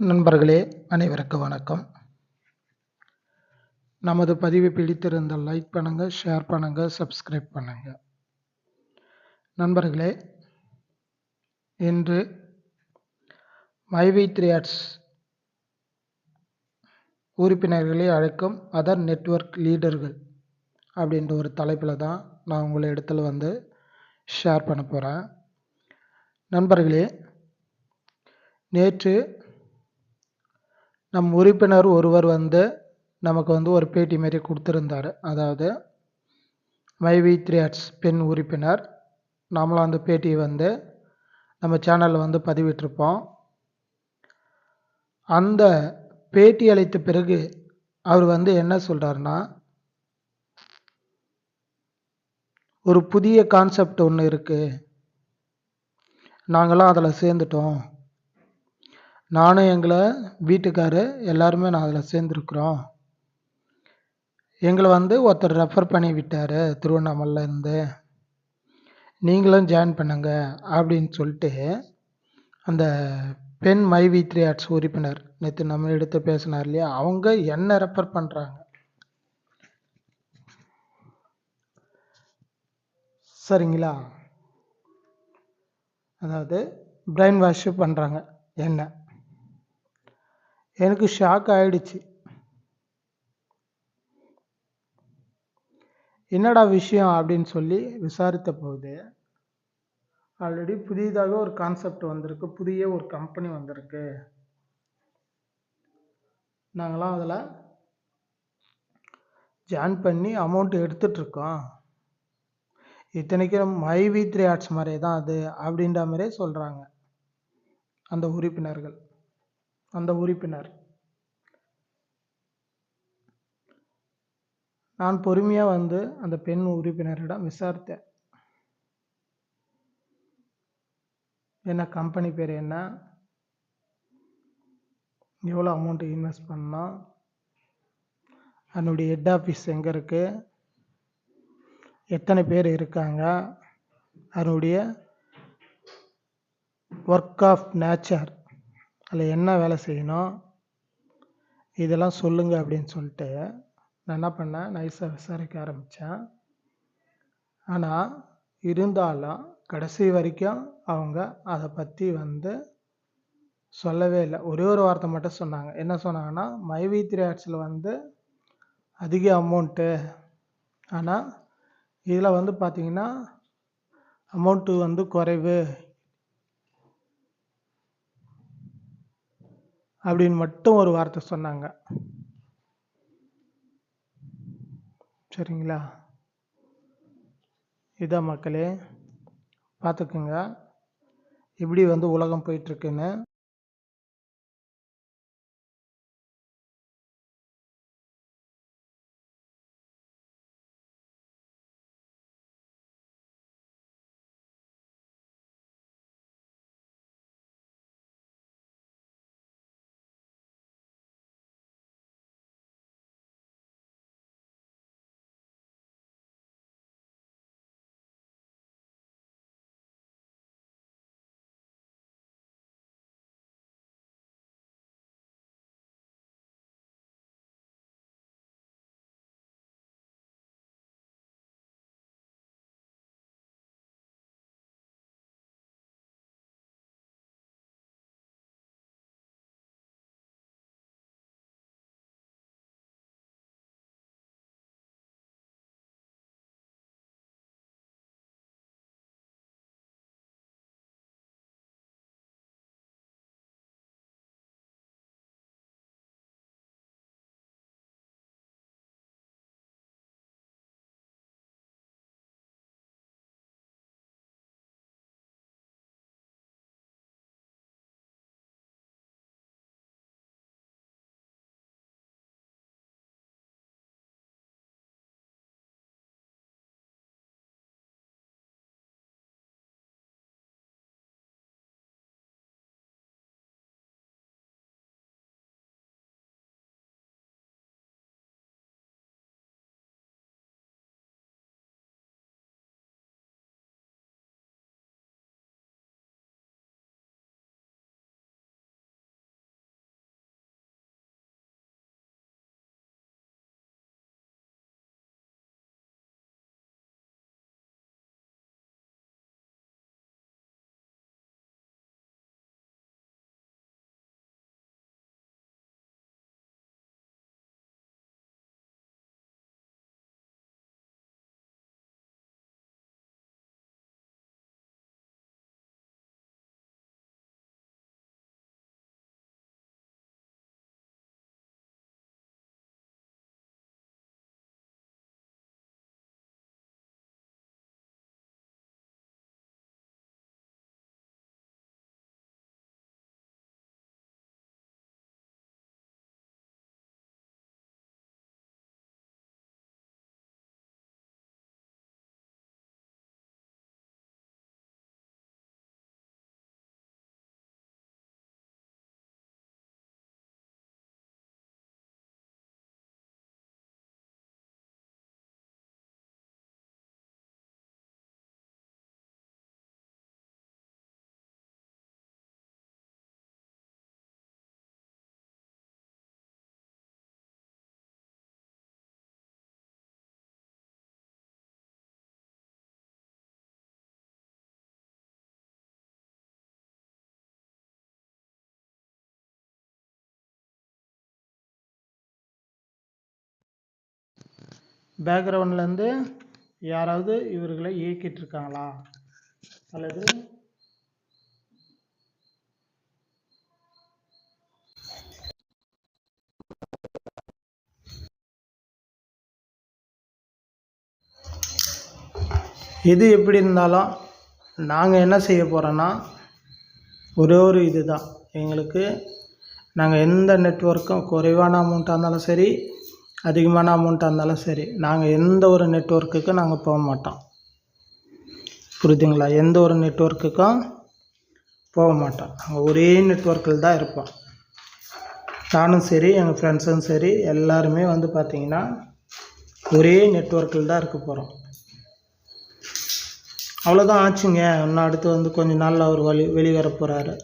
நண்பர்களே அனைவருக்கும் வணக்கம். நமது பதிவு பிடித்திருந்தால் லைக் பண்ணுங்கள் ஷேர் பண்ணுங்கள் சப்ஸ்கிரைப் பண்ணுங்கள் நண்பர்களே இன்று மைவி த்ரீ ஆர்ட்ஸ் உறுப்பினர்களை அழைக்கும் அதர் நெட்வொர்க் லீடர்கள் அப்படின்ற ஒரு தலைப்பில் தான் நான் உங்களை இடத்துல வந்து ஷேர் பண்ண போகிறேன் நண்பர்களே நேற்று நம் உறுப்பினர் ஒருவர் வந்து நமக்கு வந்து ஒரு பேட்டி மாரி கொடுத்துருந்தார். அதாவது மைவி த்ரீ ஆர்ட்ஸ் பெண் உறுப்பினர் நாமளும் அந்த பேட்டியை வந்து நம்ம சேனலில் வந்து பதிவிட்டிருப்போம். அந்த பேட்டி அளித்த பிறகு அவர் வந்து என்ன சொல்கிறாருன்னா ஒரு புதிய கான்செப்ட் ஒன்று இருக்குது நாங்களாம் அதில் சேர்ந்துட்டோம். நானும் எங்களை வீட்டுக்காரு எல்லாருமே நான் அதில் சேர்ந்துருக்குறோம். எங்களை வந்து ஒருத்தர் ரெஃபர் பண்ணி விட்டார் திருவண்ணாமலையிலேருந்து நீங்களும் ஜாயின் பண்ணுங்க அப்படின்னு சொல்லிட்டு அந்த பெண் மை வி த்ரீ ஆர்ட்ஸ் உறுப்பினர் நேற்று நம்ம எடுத்து பேசினார் இல்லையா? அவங்க என்ன ரெஃபர் பண்ணுறாங்க சரிங்களா? அதாவது பிரெயின் வாஷ் பண்ணுறாங்க என்ன. எனக்கு ஷாக் ஆயிடுச்சு. என்னடா விஷயம் அப்படின்னு சொல்லி விசாரித்த போது ஆல்ரெடி புதிதாக ஒரு கான்செப்ட் வந்திருக்கு புதிய ஒரு கம்பெனி வந்திருக்கு. நாங்களாம் அதில் ஜாயின் பண்ணி அமௌண்ட் எடுத்துட்ருக்கோம் இத்தனைக்கும் மை வி த்ரீ ஆர்ட்ஸ் மாதிரியே தான் அது அப்படின்ற மாதிரியே சொல்கிறாங்க அந்த உறுப்பினர்கள். அந்த உறுப்பினர். நான் பொறுமையாக வந்து அந்த பெண் உறுப்பினரிடம் விசாரித்தேன். என்ன கம்பெனி பேர் என்ன? எவ்வளோ அமௌண்ட்டு இன்வெஸ்ட் பண்ணோம்? அதனுடைய ஹெட் ஆஃபீஸ் எங்கே இருக்குது எத்தனை பேர் இருக்காங்க? அதனுடைய ஒர்க் ஆஃப் நேச்சர் அதில் என்ன வேலை செய்யணும் இதெல்லாம் சொல்லுங்க அப்படின்னு சொல்லிட்டு நான் என்ன பண்ணேன் நைஸாக விசாரிக்க ஆரம்பித்தேன். ஆனால் இருந்தாலும் கடைசி வரைக்கும் அவங்க அதை பற்றி வந்து சொல்லவே இல்லை. ஒரே ஒரு வார்த்தை மட்டும் சொன்னாங்க. என்ன சொன்னாங்கன்னா மைவி த்ரீ ஆர்ட்ஸில் வந்து அதிக அமௌண்ட்டு ஆனால் இதில் வந்து பார்த்திங்கன்னா அமௌண்ட்டு வந்து குறைவு. அப்படின்னு மட்டும் ஒரு வார்த்தை சொன்னாங்க. சரிங்களா? இதான் மக்களே பார்த்துக்குங்க. எப்படி வந்து உலகம் போயிட்டுருக்குன்னு பேக்ரவுண்ட்லேருந்து யாராவது இவர்களை இயக்கிட்டு இருக்காங்களா அல்லது எது எப்படி இருந்தாலும் நாங்கள் என்ன செய்ய போகிறோன்னா ஒரே ஒரு இது தான் எங்களுக்கு நாங்கள் எந்த நெட்ஒர்க்கும் குறைவான அமௌண்ட்டாக இருந்தாலும் சரி அதிகமான அமௌண்ட்டாக இருந்தாலும் சரி நாங்கள் எந்த ஒரு நெட்ஒர்க்குக்கும் நாங்கள் போக மாட்டோம். புரியுதுங்களா? எந்த ஒரு நெட்ஒர்க்குக்கும் போக மாட்டோம். நாங்கள் ஒரே நெட்ஒர்க்கில் தான் இருப்போம். நானும் சரி எங்கள் ஃப்ரெண்ட்ஸும் சரி எல்லாருமே வந்து பார்த்திங்கன்னா ஒரே நெட்ஒர்க்கில் தான் இருக்க போகிறோம் அவ்வளோதான் ஆச்சுங்க. இன்னும் அடுத்து வந்து கொஞ்ச நாளில் அவர் வழி வெளிவர போகிறாரு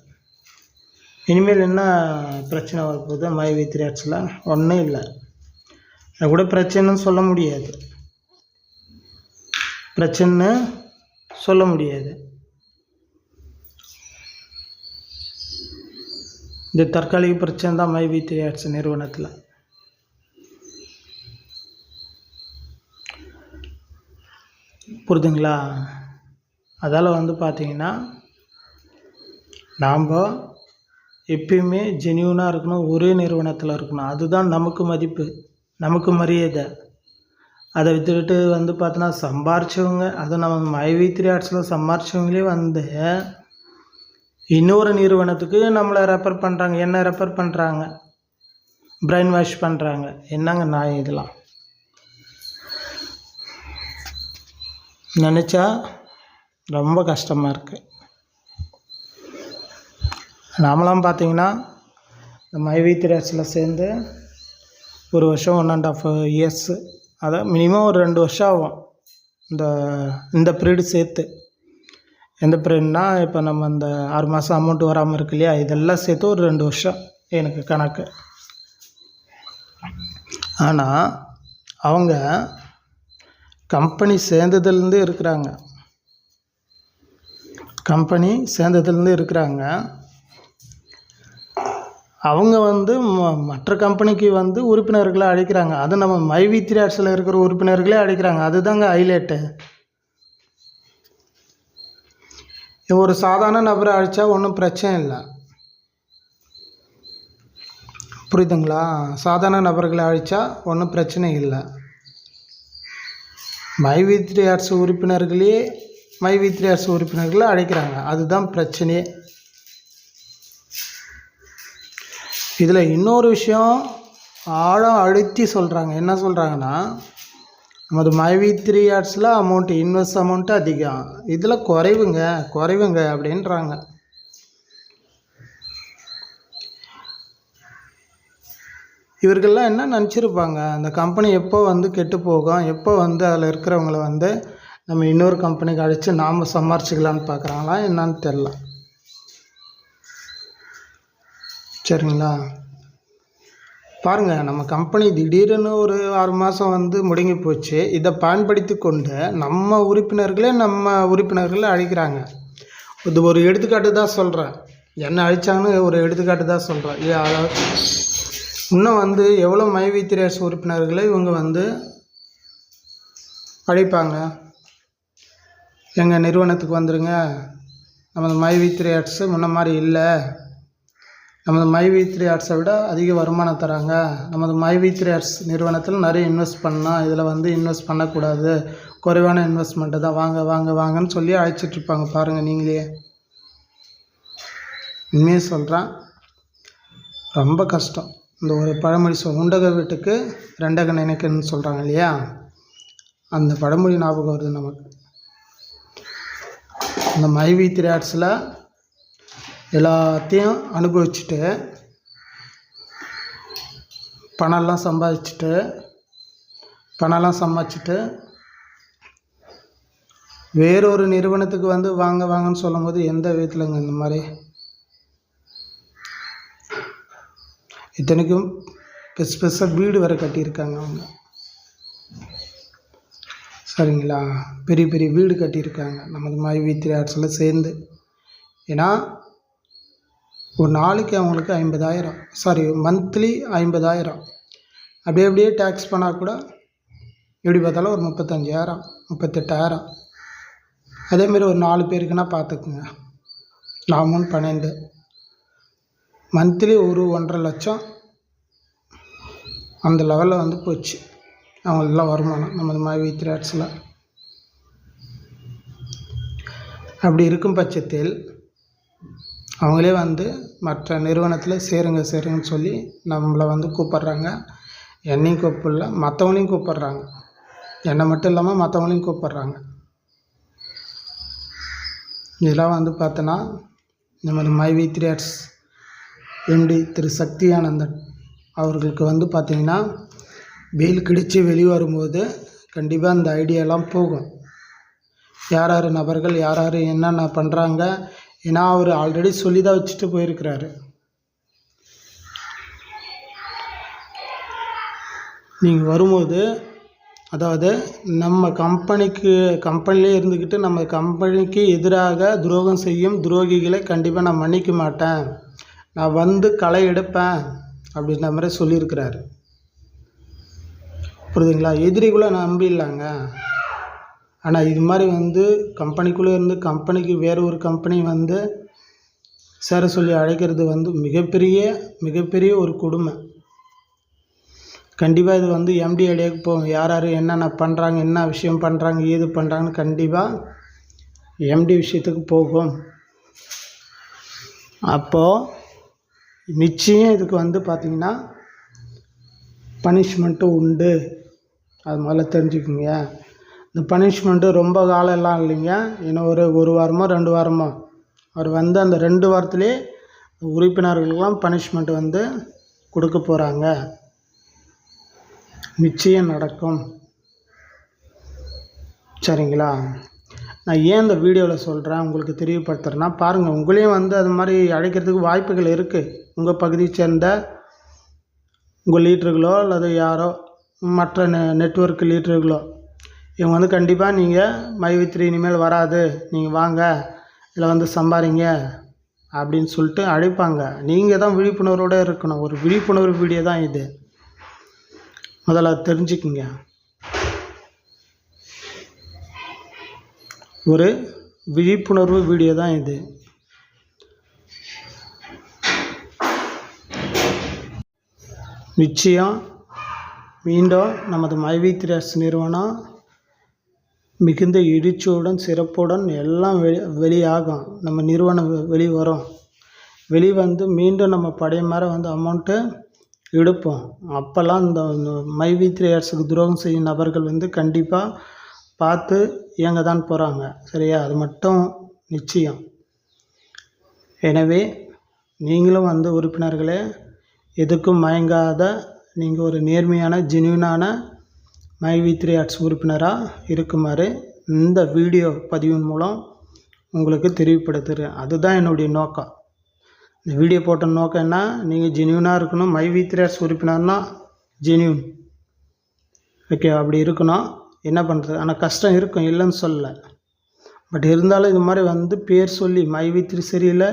இனிமேல் என்ன பிரச்சனை வரப்போகுது? மை வி த்ரீ ஒன்றும் இல்லை. அதை கூட பிரச்சனைன்னு சொல்ல முடியாது. பிரச்சனைன்னு சொல்ல முடியாது. இந்த தற்காலிக பிரச்சனை தான் மை வி த்ரீ ஆட்ஸ் நிறுவனத்தில். புரிதுங்களா? அதால் வந்து பார்த்தீங்கன்னா நாம் எப்பயுமே ஜெனியூனாக இருக்கணும் ஒரே நிறுவனத்தில் இருக்கணும். அதுதான் நமக்கு மதிப்பு. நமக்கு மரியாதை. அதை விட்டுக்கிட்டு வந்து பார்த்தோன்னா சம்பாரிச்சவங்க அதுவும் நம்ம மைவி த்ரீ ஆர்ட்ஸில் சம்பாரிச்சவங்களே வந்து இன்னொரு நிறுவனத்துக்கு நம்மளை ரெஃபர் பண்ணுறாங்க என்ன ரெஃபர் பண்ணுறாங்க பிரெயின் வாஷ் பண்ணுறாங்க என்னங்க நான் இதெல்லாம்? நினச்சா ரொம்ப கஷ்டமாக இருக்குது நாமளாம் பார்த்தீங்கன்னா இந்த மைவி திரேட்ஸில் சேர்ந்து ஒரு வருஷம் ஒன் அண்ட் ஆஃப் இயர்ஸு அதான் மினிமம் ஒரு ரெண்டு வருஷம் ஆகும். இந்த இந்த பீரியடு சேர்த்து. எந்த பீரியட்னா இப்போ நம்ம இந்த ஆறு மாதம் அமௌண்ட் வராமல் இருக்கு இல்லையா? இதெல்லாம் சேர்த்து ஒரு ரெண்டு வருஷம் எனக்கு கணக்கு. ஆனால் அவங்க கம்பெனி சேர்ந்ததுலேருந்து இருக்கிறாங்க. கம்பெனி சேர்ந்ததுலேருந்து இருக்கிறாங்க. அவங்க வந்து ம- மற்ற கம்பெனிக்கு வந்து உறுப்பினர்களை அழைக்கிறாங்க அது நம்ம மைவி திராட்ஸில் இருக்கிற உறுப்பினர்களே அழைக்கிறாங்க அதுதாங்க ஹைலைட்டு ஒரு சாதாரண நபரை அழைச்சா ஒன்றும் பிரச்சனை இல்லை. புரியுதுங்களா? சாதாரண நபர்களை அழைச்சா ஒன்றும் பிரச்சனை இல்லை. மைவித்ரி அரசு உறுப்பினர்களே மைவித்ரி அரசு உறுப்பினர்களை அழைக்கிறாங்க அதுதான் பிரச்சனையே. இதில் இன்னொரு விஷயம் ஆழம் அழுத்தி சொல்கிறாங்க என்ன சொல்கிறாங்கன்னா நமது மைவி த்ரீ ஆர்ட்ஸில் அமௌண்ட்டு இன்வெஸ்ட் அமௌண்ட்டு அதிகம். இதில் குறைவுங்க குறைவுங்க அப்படின்றாங்க. இவர்கள்லாம் என்ன நினச்சிருப்பாங்க? அந்த கம்பெனி எப்போ வந்து கெட்டு போகும்? எப்போ வந்து அதில் இருக்கிறவங்கள வந்து நம்ம இன்னொரு கம்பெனிக்கு அடித்து நாம் சம்பாரிச்சிக்கலான்னு பார்க்குறாங்களா என்னன்னு தெரில சரிங்களா? பாருங்கள் நம்ம கம்பெனி திடீர்னு ஒரு ஆறு மாதம் வந்து முடங்கி போச்சு. இதை பயன்படுத்தி கொண்டு நம்ம உறுப்பினர்களே நம்ம உறுப்பினர்களை அழிக்கிறாங்க. இது ஒரு எடுத்துக்காட்டு தான் சொல்கிறேன் என்ன அழிச்சாங்கன்னு ஒரு எடுத்துக்காட்டு தான் சொல்கிறேன் இன்னும் வந்து எவ்வளோ மைவித்திரேஸ் உறுப்பினர்களை இவங்க வந்து அழைப்பாங்க? எங்கள் நிறுவனத்துக்கு வந்துடுங்க நமது மைவித்திரேட்ஸு முன்ன மாதிரி இல்லை. நமது மைவி த்ரீ ஆர்ட்ஸை விட அதிக வருமானம் தராங்க. நமது மைவி த்ரீ ஆர்ட்ஸ் நிறுவனத்தில் நிறைய இன்வெஸ்ட் பண்ணால் இதில் வந்து இன்வெஸ்ட் பண்ணக்கூடாது. குறைவான இன்வெஸ்ட்மெண்ட்டு தான். வாங்க வாங்க வாங்கன்னு சொல்லி அழைச்சிட்டு இருப்பாங்க. பாருங்கள் நீங்களே. உண்மையே சொல்கிறேன் ரொம்ப கஷ்டம். இந்த ஒரு பழமொழி சொல் உண்டக வீட்டுக்கு ரெண்டக நினைக்கணும்னு சொல்கிறாங்க இல்லையா? அந்த பழமொழி ஞாபகம் வருது நமக்கு. இந்த மைவி த்ரீ ஆர்ட்ஸில் எல்லாத்தையும் அனுபவிச்சுட்டு பணம்லாம் சம்பாதிச்சுட்டு பணம்லாம் சம்பாதிச்சுட்டு வேறொரு நிறுவனத்துக்கு வந்து வாங்க வாங்கன்னு சொல்லும்போது எந்த விதத்துலங்க இந்த மாதிரி? இத்தனைக்கும் பெருசு பெருசாக வீடு வேறு கட்டியிருக்காங்க அவங்க. சரிங்களா? பெரிய பெரிய வீடு கட்டியிருக்காங்க. நமது மைவி த்ரீ எல்லாம் சேர்ந்து. ஏன்னா ஒரு நாளைக்கு அவங்களுக்கு ஐம்பதாயிரம். சாரி மந்த்லி ஐம்பதாயிரம். அப்படியே அப்படியே டேக்ஸ் பண்ணால் கூட எப்படி பார்த்தாலும் ஒரு முப்பத்தஞ்சாயிரம் முப்பத்தெட்டாயிரம். அதேமாரி ஒரு நாலு பேருக்குன்னா பார்த்துக்குங்க. நாலு மூணு பன்னெண்டு. மந்த்லி ஒரு ஒன்றரை லட்சம் அந்த லெவலில் வந்து போச்சு. அவங்களெல்லாம் வருமானம். நம்ம இந்த மாதிரி த்ரீ ஆர்ட்ஸில் அப்படி இருக்கும் பட்சத்தில் அவங்களே வந்து மற்ற நிறுவனத்தில் சேருங்க சேருங்கன்னு சொல்லி நம்மளை வந்து கூப்பிட்றாங்க. என்னையும் கூப்பிடல மற்றவங்களையும் கூப்பிட்றாங்க. என்னை மட்டும் இல்லாமல் மற்றவங்களையும் கூப்பிட்றாங்க. இதெல்லாம் வந்து பார்த்தோன்னா நமது மைவி த்ரீ ஆர்ட்ஸ் எம்டி திரு சக்தி ஆனந்தன் அவர்களுக்கு வந்து பார்த்திங்கன்னா வெயில் கிடித்து வெளியே வரும்போது கண்டிப்பாக அந்த ஐடியாலாம் போகும். யார் யார் நபர்கள் யார் யார் என்னென்ன பண்ணுறாங்க ஏன்னா அவர் ஆல்ரெடி சொல்லி தான் வச்சுட்டு போயிருக்கிறாரு. நீங்கள் வரும்போது அதாவது நம்ம கம்பெனிக்கு கம்பெனிலே இருந்துக்கிட்டு நம்ம கம்பெனிக்கு எதிராக துரோகம் செய்யும் துரோகிகளை கண்டிப்பாக நான் மன்னிக்க மாட்டேன். நான் வந்து களை எடுப்பேன் அப்படின்ற மாதிரி சொல்லியிருக்கிறாரு. புரியுதுங்களா? எதிரிக்குள்ளே நம்பிடலாங்க ஆனால் இது மாதிரி வந்து கம்பெனிக்குள்ளே இருந்து கம்பெனிக்கு வேறு ஒரு கம்பெனி வந்து சேர சொல்லி அழைக்கிறது வந்து மிகப்பெரிய மிகப்பெரிய ஒரு கொடுமை. கண்டிப்பாக இது வந்து எம்டி ஐடியாவுக்கு போகும். யார் யார் என்னென்ன பண்ணுறாங்க என்ன விஷயம் பண்ணுறாங்க ஏது பண்ணுறாங்கன்னு கண்டிப்பாக எம்டி விஷயத்துக்கு போகும். அப்போது நிச்சயம் இதுக்கு வந்து பார்த்திங்கன்னா பனிஷ்மெண்ட்டும் உண்டு. அது முதல்ல தெரிஞ்சுக்குங்க. இந்த பனிஷ்மெண்ட்டு ரொம்ப காலம் எல்லாம் இல்லைங்க. இன்னும் ஒரு ஒரு வாரமோ ரெண்டு வாரமோ. அவர் வந்து அந்த ரெண்டு வாரத்துலேயே உறுப்பினர்களுக்கெல்லாம் பனிஷ்மெண்ட் வந்து கொடுக்க போகிறாங்க நிச்சயம் நடக்கும். சரிங்களா? நான் ஏன் இந்த வீடியோவில் சொல்கிறேன் உங்களுக்கு தெரியப்படுத்துகிறேன்னா பாருங்கள் உங்களையும் வந்து அது மாதிரி அழைக்கிறதுக்கு வாய்ப்புகள் இருக்குது உங்கள் பகுதியை சேர்ந்த உங்கள் லீடர்களோ அல்லது யாரோ மற்ற நெ நெட்ஒர்க் லீடர்களோ இவங்க வந்து கண்டிப்பாக நீங்கள் மைவித்ரி இனிமேல் வராது. நீங்கள் வாங்க. இதில் வந்து சம்பாதிங்க அப்படின்னு சொல்லிட்டு அழைப்பாங்க. நீங்கள் தான் விழிப்புணர்வோடு இருக்கணும். ஒரு விழிப்புணர்வு வீடியோ தான் இது. முதல்ல தெரிஞ்சுக்குங்க. ஒரு விழிப்புணர்வு வீடியோ தான் இது. நிச்சயம் மீண்டும் நமது மைவி த்ரேஸ் நிறுவனம் மிகுந்த எழுச்சியுடன் சிறப்புடன் எல்லாம் வெளி வெளியாகும். நம்ம நிறுவனம் வெளி வரும் வெளி வந்து மீண்டும் நம்ம பழைய மாதிரி வந்து அமௌண்ட்டு எடுப்போம். அப்போல்லாம் இந்த மைவி த்ரீ இயர்ஸுக்கு துரோகம் செய்யும் நபர்கள் வந்து கண்டிப்பாக பார்த்து இயங்க தான் போகிறாங்க சரியா? அது மட்டும் நிச்சயம். எனவே நீங்களும் வந்து உறுப்பினர்களே எதுக்கும் மயங்காத நீங்கள் ஒரு நேர்மையான ஜென்யூனான மை வி த்ரீ ஆர்ட்ஸ் உறுப்பினராக இருக்குமாறு இந்த வீடியோ பதிவின் மூலம் உங்களுக்கு தெரிவிப்படுத்துகிறேன் அதுதான் என்னுடைய நோக்கம். இந்த வீடியோ போட்ட நோக்கம் என்ன? நீங்கள் ஜென்யூனாக இருக்கணும். மை வி த்ரீ ஆர்ட்ஸ் உறுப்பினர்னா ஜென்யூன் ஓகே அப்படி இருக்கணும். என்ன பண்ணுறது ஆனால் கஷ்டம் இருக்கும் இல்லைன்னு சொல்லலை. பட் இருந்தாலும் இது மாதிரி வந்து பேர் சொல்லி மை வி த்ரீ சரியில்லை.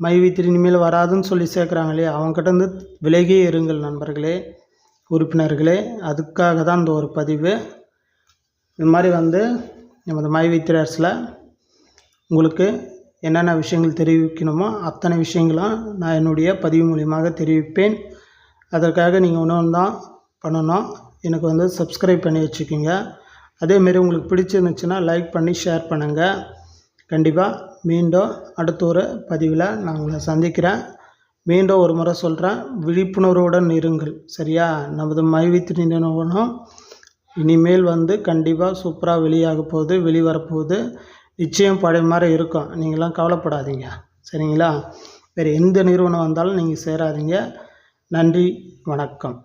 மை வி த்ரீ இனிமேல் வராதுன்னு சொல்லி சேர்க்குறாங்க இல்லையா? அவங்ககிட்ட வந்து விலகியே இருங்கள் நண்பர்களே. உறுப்பினர்களே அதுக்காக தான் இந்த ஒரு பதிவு. இது மாதிரி வந்து நமது மை உங்களுக்கு என்னென்ன விஷயங்கள் தெரிவிக்கணுமோ அத்தனை விஷயங்களும் நான் என்னுடைய பதிவு மூலியமாக தெரிவிப்பேன். அதற்காக நீங்கள் ஒன்று தான் பண்ணணும். எனக்கு வந்து சப்ஸ்கிரைப் பண்ணி வச்சுக்கோங்க. அதேமாரி உங்களுக்கு பிடிச்சிருந்துச்சுன்னா லைக் பண்ணி ஷேர் பண்ணுங்கள் கண்டிப்பாக மீண்டும் அடுத்த ஒரு பதிவில் நான் உங்களை சந்திக்கிறேன். மீண்டும் ஒரு முறை சொல்கிறேன் விழிப்புணர்வுடன் இருங்கள் சரியா? நமது மைவித்து நிறுவனம் இனிமேல் வந்து கண்டிப்பாக சூப்பராக வெளியாக போகுது வெளிவரப்போகுது. நிச்சயம் பழைய மாதிரி இருக்கும் நீங்களாம் கவலைப்படாதீங்க சரிங்களா? வேறு எந்த நிறுவனம் வந்தாலும் நீங்கள் சேராதீங்க. நன்றி வணக்கம்.